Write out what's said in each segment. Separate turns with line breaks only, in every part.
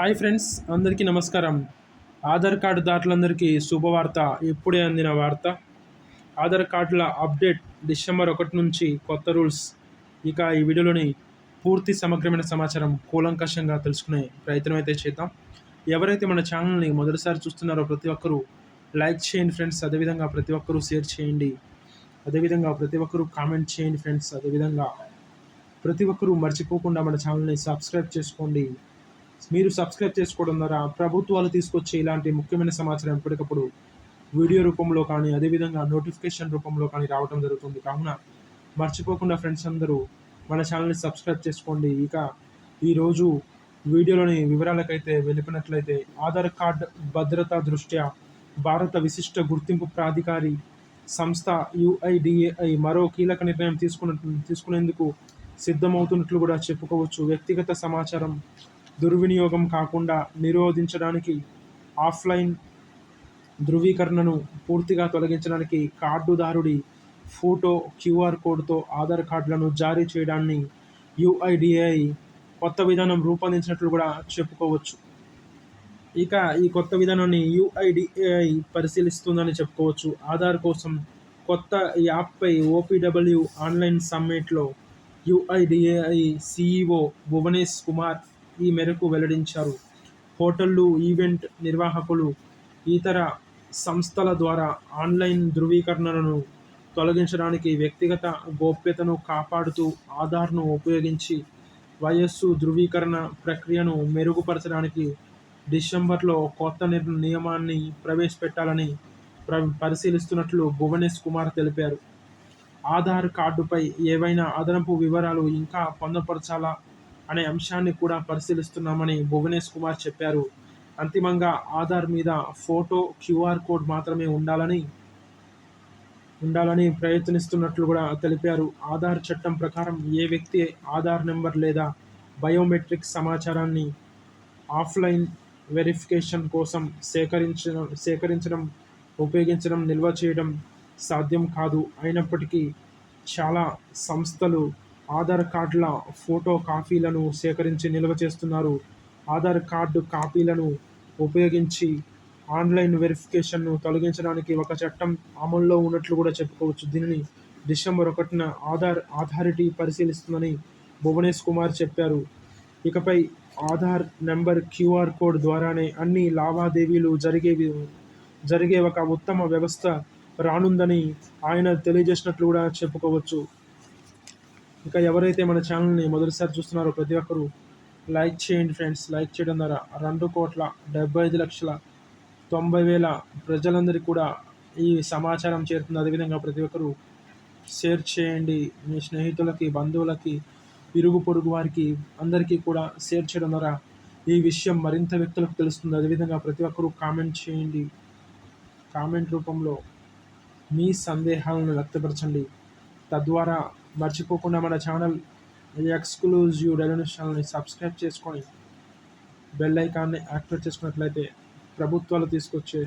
Hi friends అందరికీ నమస్కారం. Aadhaar card దారులందరికీ శుభవార్త ఇప్పుడే అందిన వార్త. ఆధార్ కార్డుల అప్డేట్ డిసెంబర్ ఒకటి నుంచి కొత్త రూల్స్. ఇక ఈ వీడియోలోని పూర్తి సమగ్రమైన సమాచారం కూలంకషంగా తెలుసుకునే ప్రయత్నం అయితే చేద్దాం. ఎవరైతే మన ఛానల్ని మొదటిసారి చూస్తున్నారో ప్రతి ఒక్కరూ లైక్ చేయండి ఫ్రెండ్స్ అదేవిధంగా ప్రతి ఒక్కరూ షేర్ చేయండి. అదేవిధంగా ప్రతి ఒక్కరూ కామెంట్ చేయండి ఫ్రెండ్స్ అదేవిధంగా ప్రతి ఒక్కరూ మర్చిపోకుండా మన ఛానల్ని సబ్స్క్రైబ్ చేసుకోండి. మీరు సబ్స్క్రైబ్ చేసుకోవడం ద్వారా ప్రభుత్వాలు తీసుకొచ్చే ఇలాంటి ముఖ్యమైన సమాచారం ఎప్పటికప్పుడు వీడియో రూపంలో కానీ అదేవిధంగా నోటిఫికేషన్ రూపంలో కానీ రావడం జరుగుతుంది. కావున మర్చిపోకుండా ఫ్రెండ్స్ అందరూ మన ఛానల్ని సబ్స్క్రైబ్ చేసుకోండి. ఇక ఈరోజు వీడియోలోని వివరాలకైతే వెళ్ళిపోయినట్లయితే ఆధార్ కార్డ్ భద్రతా దృష్ట్యా భారత విశిష్ట గుర్తింపు ప్రాధికారి సంస్థ యుఐడిఏఐ మరో కీలక నిర్ణయం తీసుకున్న తీసుకునేందుకు సిద్ధమవుతున్నట్లు కూడా చెప్పుకోవచ్చు. వ్యక్తిగత సమాచారం దుర్వినియోగం కాకుండా నిరోధించడానికి ఆఫ్లైన్ ధృవీకరణను పూర్తిగా తొలగించడానికి కార్డుదారుడి ఫోటో క్యూఆర్ కోడ్తో ఆధార్ కార్డులను జారీ చేయడాన్ని యుఐడిఐ కొత్త విధానం రూపొందించినట్లు కూడా చెప్పుకోవచ్చు. ఇక ఈ కొత్త విధానాన్ని యుఐడిఏఐ పరిశీలిస్తుందని చెప్పుకోవచ్చు. ఆధార్ కోసం కొత్త యాప్పై ఓపీడబ్ల్యూ ఆన్లైన్ సమ్మిట్లో యుఐడిఏఐ సిఇఓ భువనేష్ కుమార్ ఈ మేరకు వెల్లడించారు. హోటళ్ళు ఈవెంట్ నిర్వాహకులు ఇతర సంస్థల ద్వారా ఆన్లైన్ ధృవీకరణలను తొలగించడానికి వ్యక్తిగత గోప్యతను కాపాడుతూ ఆధార్ను ఉపయోగించి వయస్సు ధృవీకరణ ప్రక్రియను మెరుగుపరచడానికి డిసెంబర్లో కొత్త నియమాన్ని ప్రవేశపెట్టాలని ప్ర పరిశీలిస్తున్నట్లు భువనేష్ కుమార్ తెలిపారు. ఆధార్ కార్డుపై ఏవైనా అదనపు వివరాలు ఇంకా పొందపరచాలా? అనే అంశాన్ని కూడా పరిశీలిస్తున్నామని భువనేష్ కుమార్ చెప్పారు. అంతిమంగా ఆధార్ మీద ఫోటో క్యూఆర్ కోడ్ మాత్రమే ఉండాలని ఉండాలని ప్రయత్నిస్తున్నట్లు కూడా తెలిపారు. ఆధార్ చట్టం ప్రకారం ఏ వ్యక్తి ఆధార్ నెంబర్ లేదా బయోమెట్రిక్ సమాచారాన్ని ఆఫ్లైన్ వెరిఫికేషన్ కోసం సేకరించడం సేకరించడం ఉపయోగించడం నిల్వ చేయడం సాధ్యం కాదు. అయినప్పటికీ చాలా సంస్థలు ఆధార్ కార్డుల ఫోటో కాపీలను సేకరించి నిల్వ చేస్తున్నారు. ఆధార్ కార్డు కాపీలను ఉపయోగించి ఆన్లైన్ వెరిఫికేషన్ను తొలగించడానికి ఒక చట్టం అమల్లో ఉన్నట్లు కూడా చెప్పుకోవచ్చు. దీనిని డిసెంబర్ ఒకటిన ఆధార్ అథారిటీ పరిశీలిస్తుందని భువనేష్ కుమార్ చెప్పారు. ఇకపై ఆధార్ నెంబర్ క్యూఆర్ కోడ్ ద్వారానే అన్ని లావాదేవీలు జరిగే జరిగే ఒక ఉత్తమ వ్యవస్థ రానుందని ఆయన తెలియజేసినట్లు కూడా చెప్పుకోవచ్చు. ఇంకా ఎవరైతే మన ఛానల్ని మొదటిసారి చూస్తున్నారో ప్రతి ఒక్కరూ లైక్ చేయండి ఫ్రెండ్స్. లైక్ చేయడం ద్వారా రెండు కోట్ల డెబ్బై ఐదు లక్షల తొంభై వేల ప్రజలందరికీ కూడా ఈ సమాచారం చేరుతుంది. అదేవిధంగా ప్రతి ఒక్కరూ షేర్ చేయండి. మీ స్నేహితులకి బంధువులకి ఇరుగు పొరుగు వారికి అందరికీ కూడా షేర్ చేయడం ద్వారా ఈ విషయం మరింత వ్యక్తులకు తెలుస్తుంది. అదేవిధంగా ప్రతి ఒక్కరూ కామెంట్ చేయండి. కామెంట్ రూపంలో మీ సందేహాలను వ్యక్తపరచండి. తద్వారా మర్చిపోకుండా మన ఛానల్ ఎక్స్క్లూజివ్ రెవెన్యూ ఛానల్ని సబ్స్క్రైబ్ చేసుకొని బెల్ ఐకాన్ని యాక్టివేట్ చేసుకున్నట్లయితే ప్రభుత్వాలు తీసుకొచ్చే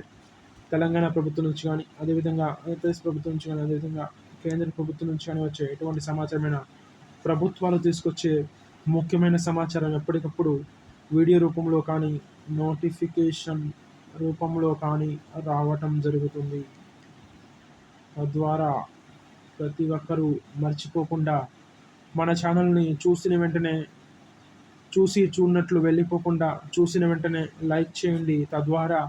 తెలంగాణ ప్రభుత్వం నుంచి కానీ అదేవిధంగా ఆంధ్రప్రదేశ్ ప్రభుత్వం నుంచి కానీ అదేవిధంగా కేంద్ర ప్రభుత్వం నుంచి కానీ వచ్చే ఎటువంటి సమాచారమైన ప్రభుత్వాలు తీసుకొచ్చే ముఖ్యమైన సమాచారం ఎప్పటికప్పుడు వీడియో రూపంలో కానీ నోటిఫికేషన్ రూపంలో కానీ రావటం జరుగుతుంది. తద్వారా ప్రతి ఒక్కరూ మర్చిపోకుండా మన ఛానల్ని చూసిన వెంటనే చూసి చూడనట్లు వెళ్ళిపోకుండా చూసిన వెంటనే లైక్ చేయండి. తద్వారా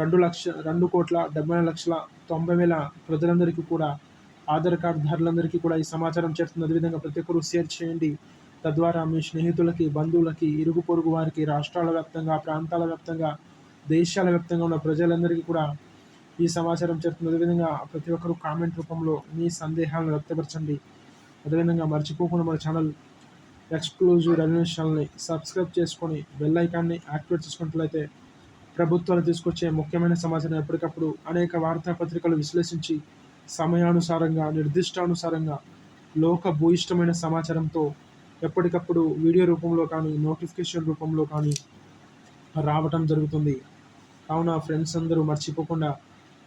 రెండు లక్ష రెండు కోట్ల డెబ్బై లక్షల తొంభై వేల ప్రజలందరికీ కూడా ఆధార్ కార్డు ధరలందరికీ కూడా ఈ సమాచారం చేస్తుంది అదేవిధంగా ప్రతి ఒక్కరూ షేర్ చేయండి. తద్వారా మీ స్నేహితులకి బంధువులకి ఇరుగు పొరుగు వారికి రాష్ట్రాల వ్యాప్తంగా ప్రాంతాల వ్యాప్తంగా దేశాల వ్యాప్తంగా ఉన్న ప్రజలందరికీ కూడా ఈ సమాచారం చేరుతుంది. అదేవిధంగా ప్రతి ఒక్కరూ కామెంట్ రూపంలో మీ సందేహాలను వ్యక్తపరచండి. అదేవిధంగా మర్చిపోకుండా మన ఛానల్ ఎక్స్క్లూజివ్ రెవెన్యూ ఛానల్ని సబ్స్క్రైబ్ చేసుకొని బెల్ ఐకాన్ని యాక్టివేట్ చేసుకున్నట్లయితే ప్రభుత్వాలు తీసుకొచ్చే ముఖ్యమైన సమాచారం ఎప్పటికప్పుడు అనేక వార్తాపత్రికలు విశ్లేషించి సమయానుసారంగా నిర్దిష్టానుసారంగా లోక భూయిష్టమైన సమాచారంతో ఎప్పటికప్పుడు వీడియో రూపంలో కానీ నోటిఫికేషన్ రూపంలో కానీ రావటం జరుగుతుంది. కావున ఫ్రెండ్స్ అందరూ మర్చిపోకుండా